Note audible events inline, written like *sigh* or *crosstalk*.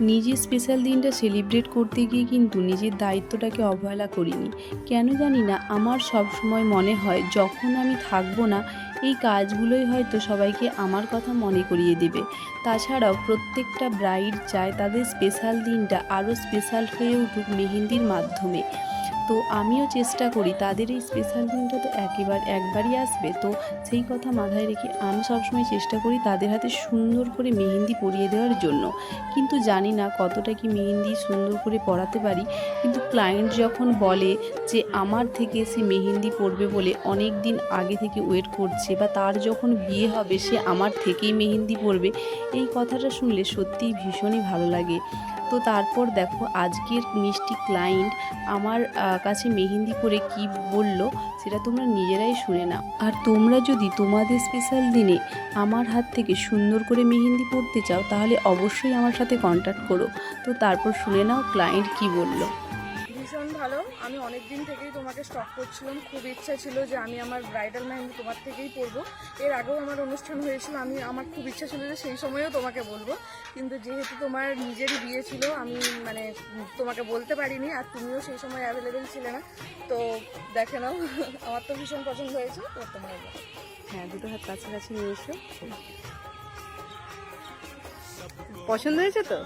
নিজের স্পেশাল দিনটা সেলিব্রেট করতে গিয়ে কিন্তু নিজের দায়িত্বটাকে অবহেলা করিনি। কেন জানি না, আমার সব সময় মনে হয় যখন আমি থাকব না, এই কাজগুলোই হয়তো সবাইকে আমার কথা মনে করিয়ে দেবে। তাছাড়াও প্রত্যেকটা ব্রাইড চায় তাদের স্পেশাল দিনটা আরও স্পেশাল হয়ে উঠুক মেহেন্দির মাধ্যমে। তো আমিও চেষ্টা করি, তাদের এই স্পেশাল দিনটা তো একেবার, একবারই আসবে। তো সেই কথা মাথায় রেখে আমি সবসময় চেষ্টা করি তাদের হাতে সুন্দর করে মেহেন্দি পরিয়ে দেওয়ার জন্য। কিন্তু জানি না কতটা কি মেহেন্দি সুন্দর করে পড়াতে পারি। কিন্তু ক্লায়েন্ট যখন বলে যে আমার থেকে সে মেহেন্দি পড়বে বলে অনেক দিন আগে থেকে ওয়েট করছে বা তার যখন বিয়ে হবে সে আমার থেকেই মেহেন্দি পড়বে এই কথাটা শুনলে সত্যিই ভীষণই ভালো লাগে। তো তারপর দেখো আজকের মিষ্টি ক্লায়েন্ট আমার আহ, কাছে মেহেন্দি করে কি বলল সেটা তোমরা নিজেরাই শুনে নাও। আর তোমরা যদি তোমাদের স্পেশাল দিনে আমার হাত থেকে সুন্দর করে মেহেন্দি পড়তে চাও তাহলে অবশ্যই আমার সাথে কন্ট্যাক্ট করো। তো তারপর শুনে নাও ক্লায়েন্ট কি বলল। ভীষণ ভালো। আমি অনেক দিন থেকেই তোমাকে স্টক করছিলাম। খুব ইচ্ছা ছিল যে আমি আমার ব্রাইডাল মেহেন্দি তোমার থেকেই পরবো। এর আগেও আমার অনুষ্ঠান হয়েছিল আমি আমার খুব ইচ্ছা ছিল যে সেই সময়েও তোমাকে বলব। কিন্তু যেহেতু তোমার নিজেরই বিয়ে ছিল আমি মানে তোমাকে বলতে পারিনি আর তুমিও সেই সময় অ্যাভেলেবেল ছিলে না। তো দেখে নাও *laughs* আমার তো ভীষণ পছন্দ হয়েছে তো তোমার হ্যাঁ দুটো হাত কাছাকাছি নিয়ে এসো পছন্দ হয়েছে তো?